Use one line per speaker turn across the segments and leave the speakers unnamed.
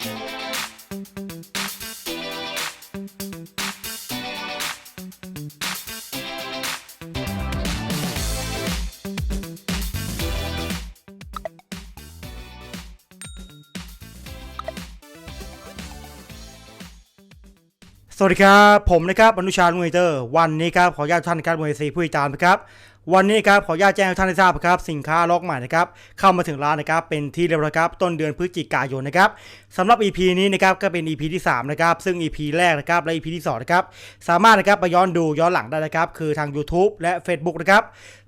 สวัสดีครับ ผมนะครับอนุชาลุงไอเตอร์ วันนี้ครับ ขออนุญาตท่านนะครับมวยซีผู้ติดตามนะครับ วันนี้ครับขออนุญาตแจ้งให้ท่านได้ทราบครับสินค้าล็อกใหม่นะครับเข้ามาถึงร้านนะครับเป็นที่เรียบร้อยครับต้นเดือนพฤศจิกายนนะครับสำหรับ EP นี้นะครับก็เป็น EP ที่3นะครับซึ่ง EP แรกนะครับและ EP ที่2นะครับสามารถนะครับไปย้อนดูย้อนหลังได้นะครับคือทาง YouTube และ Facebook นะครับ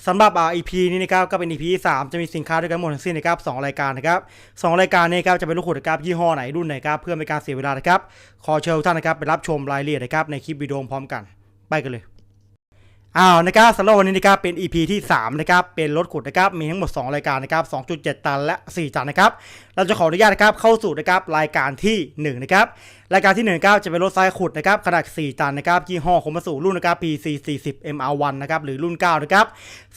สำหรับอ่า EP นี้นะครับก็เป็น EP ที่3จะมีสินค้าด้วยกันหมดทั้งสิ้นนะครับสองรายการนะครับสองรายการนี้ครับจะเป็นลูกขุดนะครับยี่ห้อไหนรุ่นไหนครับเพื่อไม่ให้การเสียเวลานะครับขอเชิญท่านนะครับไปรับชมรายละเอียดนะครับในคลิปวิดีโอพร้อมกันไปกันเลย อ้าวนะครับสำหรับวันนี้นะครับเป็น EP ที่ 3 นะครับ เป็นรถขุดนะครับ มีทั้งหมด 2 รายการนะครับ 2.7 ตันและ 4 ตันนะครับ เราจะขออนุญาตนะครับเข้าสู่นะครับรายการที่ 1 นะครับ รายการที่1นะครับจะเป็นรถไซขุดนะครับขนาด 4 ตันนะครับยี่ห้อคมสูรุ่นนะครับ PC 40 MR1 นะครับหรือรุ่น 9 นะครับ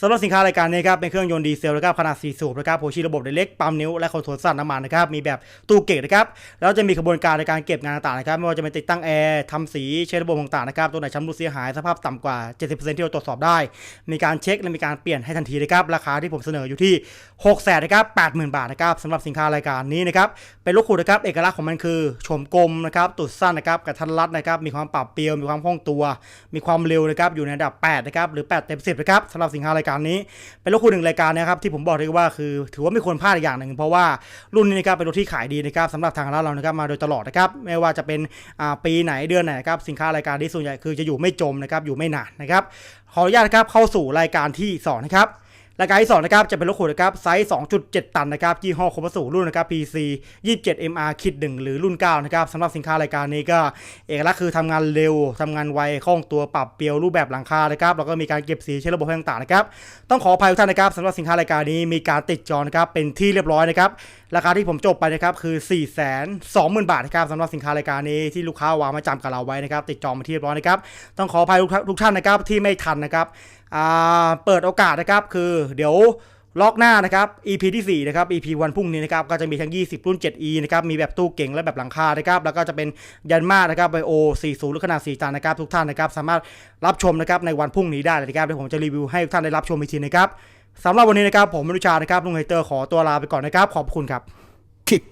สำหรับสินค้ารายการนี้ครับเป็นเครื่องยนต์ดีเซลนะครับขนาด 4 สูบนะครับโพชีระบบเล็กปั๊มนิ้วและคอนโทรลสั่นน้ำมันนะครับมีแบบตู้เก็บนะครับแล้วจะมีกระบวนการในการเก็บงานต่างๆนะครับไม่ว่าจะเป็นติดตั้งแอร์ทำสีเช็คระบบต่างๆนะครับตัวไหนชำรุดเสียหายสภาพต่ำกว่า 70%ที่เราตรวจสอบได้ มีการเช็คและมีการเปลี่ยนให้ทันทีนะครับราคาที่ผมเสนออยู่ที่6 0 0 0 0นะครับ80,000 บาทนะครับสำหรับสินค้ารายการนี้นะครับเป็นรถขุดนะครับเอกลักษณ์ของมันคือโฉมกลมนะครับตุดสั้นนะครับกระทันรัดนะครับมีความปรับเปรียวมีความคล่องตัว มีความเร็วนะครับอยู่ในระดับ 8 นะครับหรือ 8 เต็ม 10 นะครับสำหรับสินค้ารายการนี้ เป็นรถขุดหนึ่งรายการนะครับที่ผมบอกเลยว่าคือ ถือว่าไม่ควรพลาดอีกอย่างหนึ่ง เพราะว่ารุ่นนี้นะครับเป็นรถที่ขายดีนะครับสำหรับทางร้านเรานะครับมาโดยตลอดนะครับไม่ว่าจะเป็นปีไหนเดือนไหนนะครับสินค้ารายการนี้ส่วนใหญ่คือจะอยู่ไม่จมนะครับอยู่ไม่นานนะครับขออนุญาตครับเข้าสู่รายการที่2นะครับ รายการที่2นะครับจะเป็นรถขุดนะครับไซส์ 2.7 ตันนะครับยี่ห้อคมสูรุ่นนะครับ PC 27 MR คิด 1 หรือรุ่น 9 นะครับสำหรับสินค้ารายการนี้ก็เอกลักษณ์คือทำงานเร็วทำงานไวคล่องตัวปรับเปรียวรูปแบบหลังคานะครับแล้วก็มีการเก็บสีใช้ระบบต่างๆนะครับต้องขออภัยทุกท่านนะครับสำหรับสินค้ารายการนี้มีการติดจอนะครับเป็นที่เรียบร้อยนะครับราคาที่ผมจบไปนะครับคือ 4 2 0 0 0 0 บาทนะครับสำหรับสินค้ารายการนี้ที่ลูกค้าวางมาจำกับเราไว้นะครับติดจองมาที่เรียบร้อยนะครับต้องขออภัยทุกท่านทุกท่านะครับที่ไม่ทันนะครับ เปิดโอกาสนะครับ คือเดี๋ยวล็อกหน้านะครับ EP ที่4นะครับ EP วันพรุ่งนี้นะครับก็จะมีทั้ง 20 รุ่น 7E นะครับมีแบบตู้เก่งและแบบหลังคานะครับแล้วก็จะเป็นยันมานะครับไบโอ40หรือขนาด 4 ตันนะครับทุกท่านนะครับสามารถรับชมนะครับในวันพรุ่งนี้ได้เลยนะครับเดี๋ยวผมจะรีวิวให้ทุกท่านได้รับชมอีกทีนะครับสำหรับวันนี้นะครับผมมนุชานะครับลุงไฮเตอร์ขอตัวลาไปก่อนนะครับขอบคุณครับ
kick.